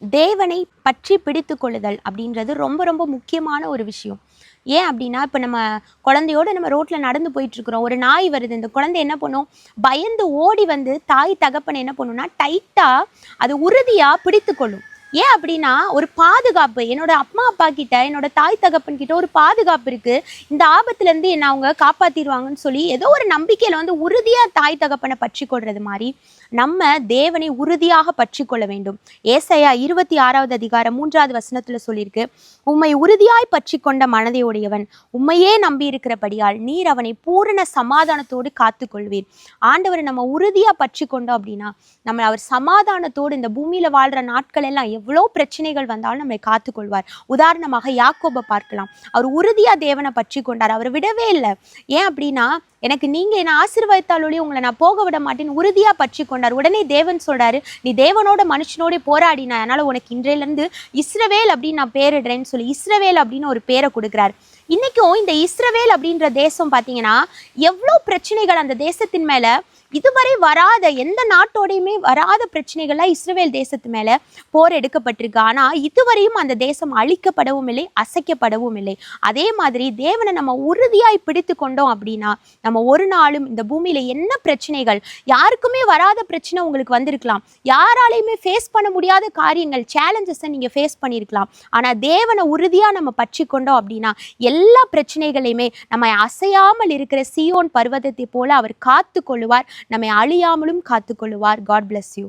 தேவனை பற்றி பிடித்து கொள்ளுதல் அப்படின்றது ரொம்ப ரொம்ப முக்கியமான ஒரு விஷயம். ஏன் அப்படின்னா இப்போ நம்ம குழந்தையோட நம்ம ரோட்டில் நடந்து போயிட்டுருக்குறோம். ஒரு நாய் வருது. இந்த குழந்தை என்ன பண்ணும்? பயந்து ஓடி வந்து தாய் தகப்பனை என்ன பண்ணும்னா டைட்டாக அது உறுதியாக பிடித்து கொள்ளும். ஏன் அப்படின்னா ஒரு பாதுகாப்பு. என்னோட அம்மா அப்பா கிட்ட என்னோட தாய் தகப்பன் கிட்ட ஒரு பாதுகாப்பு இருக்கு. இந்த ஆபத்துல இருந்து என்ன அவங்க காப்பாத்திடுவாங்கன்னு சொல்லி ஏதோ ஒரு நம்பிக்கையில வந்து உறுதியா தாய் தகப்பனை பற்றி கொள்றது மாதிரி நம்ம தேவனை உறுதியாக பற்றி கொள்ள வேண்டும். ஏசையா இருபத்தி ஆறாவது அதிகாரம் மூன்றாவது வசனத்துல சொல்லியிருக்கு உம்மை உறுதியாய் பற்றி கொண்ட மனதை உடையவன் உம்மையே நம்பி இருக்கிறபடியால் நீர் அவனை பூரண சமாதானத்தோடு காத்து கொள்வீர் ஆண்டவரை நம்ம உறுதியா பற்றி கொண்டோம் அப்படின்னா நம்ம அவர் சமாதானத்தோடு இந்த பூமியில வாழ்ற நாட்கள் எல்லாம் எவ்வளோ பிரச்சனைகள் வந்தாலும் நம்மளை காத்துக்கொள்வார். உதாரணமாக யாக்கோபை பார்க்கலாம். அவர் உறுதியாக தேவனை பற்றி கொண்டார். அவர் விடவே இல்லை. ஏன் அப்படின்னா எனக்கு நீங்கள் என்ன ஆசீர்வதித்தாலொழி உங்களை நான் போக விட மாட்டேன்னு உறுதியாக பற்றி கொண்டார். உடனே தேவன் சொல்கிறாரு நீ தேவனோட மனுஷனோட போராடின அதனால் உனக்கு இன்றையிலேருந்து இஸ்ரவேல் அப்படின்னு நான் பேரிடுறேன்னு சொல்லி இஸ்ரவேல் அப்படின்னு ஒரு பேரை கொடுக்குறாரு. இன்றைக்கும் இந்த இஸ்ரவேல் அப்படின்ற தேசம் பார்த்தீங்கன்னா எவ்வளோ பிரச்சனைகள் அந்த தேசத்தின் மேலே இதுவரை வராத எந்த நாட்டோடையுமே வராத பிரச்சனைகள்லாம் இஸ்ரேல் தேசத்து மேலே போர் எடுக்கப்பட்டிருக்கு. ஆனால் இதுவரையும் அந்த தேசம் அழிக்கப்படவும் இல்லை அசைக்கப்படவும் இல்லை. அதே மாதிரி தேவனை நம்ம உறுதியாய் பிடித்து கொண்டோம் அப்படின்னா நம்ம ஒரு நாளும் இந்த பூமியில என்ன பிரச்சனைகள் யாருக்குமே வராத பிரச்சனை உங்களுக்கு வந்திருக்கலாம். யாராலையுமே ஃபேஸ் பண்ண முடியாத காரியங்கள் சேலஞ்சஸை நீங்கள் ஃபேஸ் பண்ணியிருக்கலாம் ஆனால் தேவனை உறுதியாக நம்ம பற்றி கொண்டோம் அப்படின்னா எல்லா பிரச்சனைகளையுமே நம்ம அசையாமல் இருக்கிற சியோன் பர்வதத்தை போல அவர் காத்து கொள்ளுவார் நம்மை அழியாமலும் காத்துக்கொள்ளுவார். God bless you